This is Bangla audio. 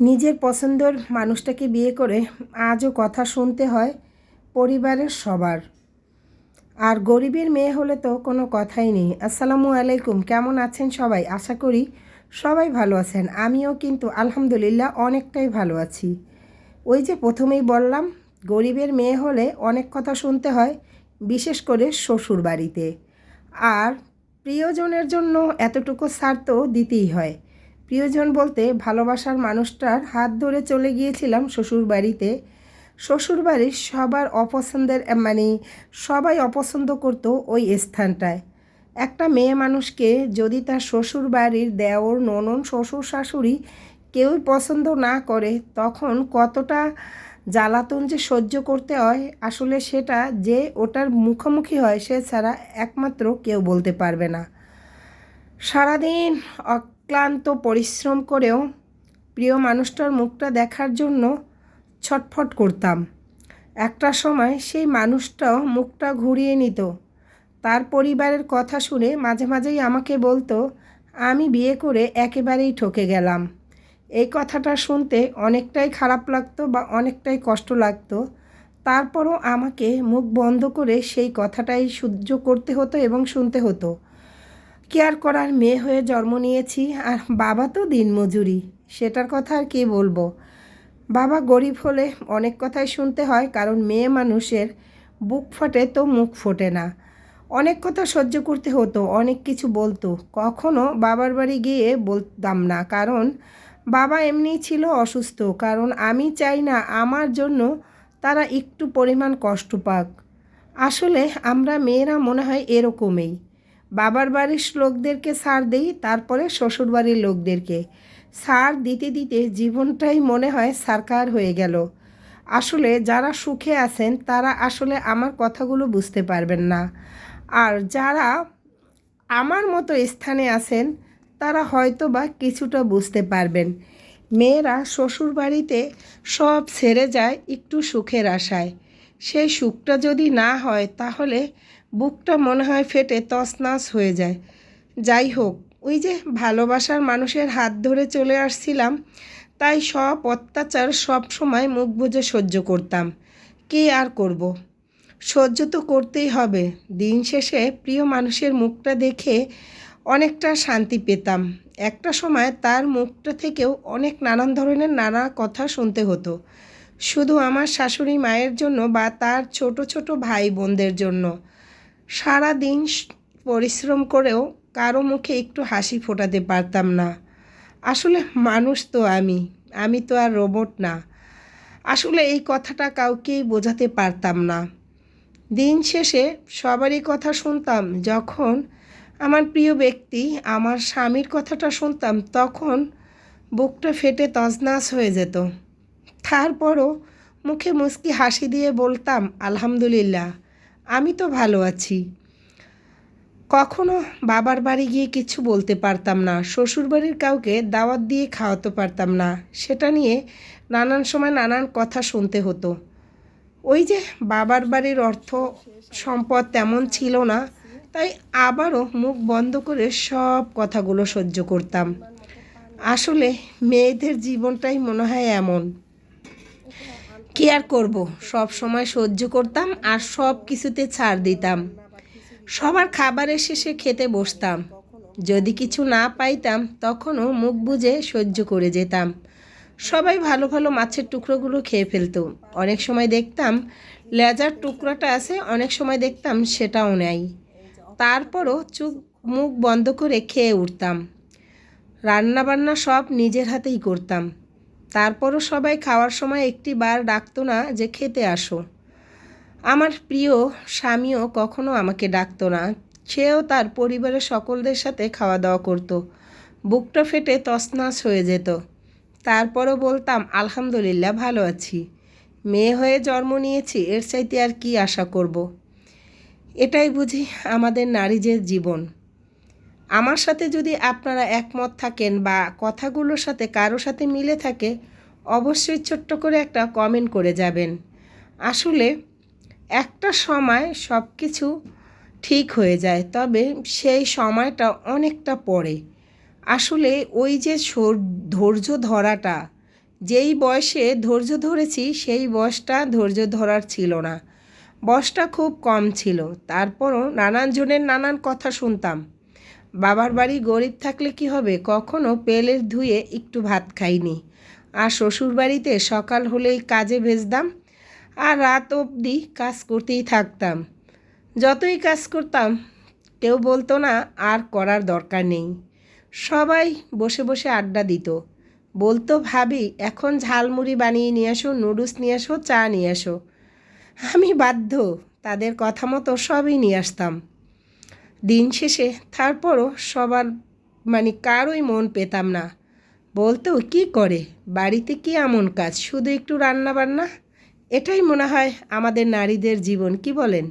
নিজের পছন্দের মানুষটাকে বিয়ে করে আজও কথা শুনতে হয় পরিবারের সবার। আর গরিবের মেয়ে হলে তো কোনো কথাই নেই। আসসালামু আলাইকুম, কেমন আছেন সবাই? আশা করি সবাই ভালো আছেন। আমিও কিন্তু আলহামদুলিল্লাহ অনেকটাই ভালো আছি। ওই যে প্রথমেই বললাম, গরিবের মেয়ে হলে অনেক কথা শুনতে হয়, বিশেষ করে শ্বশুর বাড়িতে আর প্রিয়জনের জন্য এতটুকু ছাড় তো দিতেই হয়। প্রিয়জন বলতে ভালোবাসার মানুষটার হাত ধরে চলে গিয়েছিলাম শ্বশুর বাড়িতে শ্বশুর বাড়ির সবার অপছন্দের মানে সবাই অপছন্দ করতো ওই স্থানটায়। একটা মেয়ে মানুষকে যদি তার শ্বশুর বাড়ির দেওর, ননন, শ্বশুর শাশুড়ি কেউই পছন্দ না করে, তখন কতটা জ্বালাতন যে সহ্য করতে হয়, আসলে সেটা যে ওটার মুখোমুখি হয় সে ছাড়া একমাত্র কেউ বলতে পারবে না। সারাদিন অক্লান্ত পরিশ্রম করেও প্রিয় মানুষটার মুখটা দেখার জন্য ছটফট করতাম। একটা সময় সেই মানুষটাও মুখটা ঘুরিয়ে নিত। তার পরিবারের কথা শুনে মাঝে মাঝেই আমাকে বলতো, আমি বিয়ে করে একেবারেই ঠকে গেলাম। এই কথাটা শুনতে অনেকটাই খারাপ লাগতো বা অনেকটাই কষ্ট লাগতো। তারপরও আমাকে মুখ বন্ধ করে সেই কথাটাই সহ্য করতে হতো এবং শুনতে হতো। কেয়ার করার মেয়ে হয়ে জন্ম নিয়েছি, আর বাবা তো দিনমজুরি, সেটার কথা আর কী বলব? বাবা গরিব হলে অনেক কথাই শুনতে হয়, কারণ মেয়ে মানুষের বুক ফোটে তো মুখ ফোটে না। অনেক কথা সহ্য করতে হতো, অনেক কিছু বলতো। কখনো বাবার বাড়ি গিয়ে বলতাম না, কারণ বাবা এমনিই ছিল অসুস্থ, কারণ আমি চাই না আমার জন্য তারা একটু পরিমাণ কষ্ট পাক। আসলে আমরা মেয়েরা মনে হয় এরকমই। বাবার বাড়ির লোকদেরকে সার দেই, তারপরে শ্বশুরবাড়ির লোকদেরকে। সার দিতে দিতে জীবনটাই মনে হয় সারকার হয়ে গেল। আসলে যারা সুখে আছেন, তারা আসলে আমার কথাগুলো বুঝতে পারবেন না। আর যারা আমার মতো স্থানে আছেন, তারা হয়তো বা কিছুটা বুঝতে পারবেন। মেয়েরা শ্বশুর বাড়িতে সব ছেড়ে যায় একটু সুখের আশায়। সেই সুখটা যদি না হয়, তাহলে বুকটা মনে হয় ফেটে তছনাছ হয়ে যায়। যাই হোক, ওই যে ভালোবাসার মানুষের হাত ধরে চলে আসছিলাম, তাই সব অত্যাচার সব সময় মুখ বুঝে সহ্য করতাম। কে আর করব। সহ্য তো করতেই হবে। দিন শেষে প্রিয় মানুষের মুখটা দেখে অনেকটা শান্তি পেতাম। একটা সময় তার মুখটা থেকেও অনেক নানান ধরনের নানা কথা শুনতে হতো। শুধু আমার শাশুড়ি মায়ের জন্য বা তার ছোট ছোট ভাই বোনদের জন্য। সারা দিন পরিশ্রম করেও কারও মুখে একটু হাসি ফোটাতে পারতাম না। আসলে মানুষ তো আমি আমি তো আর রোবট না। আসলে এই কথাটা কাউকেই বোঝাতে পারতাম না। দিন শেষে সবারই কথা শুনতাম। যখন আমার প্রিয় ব্যক্তি আমার স্বামীর কথাটা শুনতাম, তখন বুকটা ফেটে তজনাস হয়ে যেত। তারপরও মুখে মুস্কি হাসি দিয়ে বলতাম, আলহামদুলিল্লাহ। আমি তো ভালো আছি। কখনো বাবার বাড়ি গিয়ে কিছু বলতে পারতাম না, শ্বশুরবাড়ির কাউকে দাওয়াত দিয়ে খাওয়াতে পারতাম না, সেটা নিয়ে নানান সময় নানান কথা শুনতে হতো। ওই যে বাবার বাড়ির অর্থ সম্পদ তেমন ছিল না, তাই আবারও মুখ বন্ধ করে সব কথাগুলো সহ্য করতাম। আসলে মেয়েদের জীবনটাই মনে হয় এমন। কি আর করব? সব সময় সহ্য করতাম আর সব কিছুতে ছাড় দিতাম। সবার খাবারের শেষে খেতে বসতাম। যদি কিছু না পাইতাম, তখনও মুখ বুঝে সহ্য করে যেতাম। সবাই ভালো ভালো মাছের টুকরোগুলো খেয়ে ফেলতো। অনেক সময় দেখতাম, লেজার টুকরাটা আছে, অনেক সময় দেখতাম সেটাও নেয় তারপরও চুপ মুখ বন্ধ করে খেয়ে উঠতাম। রান্না বান্না সব নিজের হাতেই করতাম। তারপরও সবাই খাওয়ার সময় একটি বার ডাকতো না যে খেতে আসো। আমার প্রিয় স্বামীও কখনো আমাকে ডাকতো না। সেও তার পরিবারের সকলদের সাথে খাওয়া দাওয়া করতো। বুকটা ফেটে তছনাছ হয়ে যেত। তারপরও বলতাম, আলহামদুলিল্লাহ, ভালো আছি। মেয়ে হয়ে জন্ম নিয়েছি, এর চাইতে আর কি আশা করব। এটাই বুঝি আমাদের নারীদের জীবন। আমার সাথে যদি আপনারা একমত থাকেন বা কথাগুলোর সাথে কারও সাথে মিলে থাকে, অবশ্যই ছোট্ট করে একটা কমেন্ট করে যাবেন। আসলে একটা সময় সব কিছু ঠিক হয়ে যায়, তবে সেই সময়টা অনেকটা পরে। আসলে ওই যে ধৈর্য ধরাটা, যেই বয়সে ধৈর্য ধরেছি, সেই বয়সটা ধৈর্য ধরার ছিল না। বয়সটা খুব কম ছিল, তারপরও নানান জনের নানান কথা শুনতাম। বাবার বাড়ি গরিব থাকলে কি হবে? কখনো পেলের ধুয়ে একটু ভাত খাইনি। আর শ্বশুর বাড়িতে সকাল হলেই কাজে ভেজতাম। আর রাত অবধি কাজ করতেই থাকতাম। যতই কাজ করতাম, কেউ বলতো না আর করার দরকার নেই। সবাই বসে বসে আড্ডা দিত। বলতো, ভাবি, এখন ঝালমুড়ি বানিয়ে নিয়ে আসো, নুডলস নিয়ে আসো, চা নিয়ে আসো। আমি বাধ্য। তাদের কথা মতো সবই নিয়ে আসতাম। দিন শেষে তারপরও সবার মানে কারোই মন পেতাম না। বলতেও কি করে? বাড়িতে কি এমন কাজ? শুধু একটু রান্না বান্না এটাই মনে হয় আমাদের নারীদের জীবন, কি বলেন?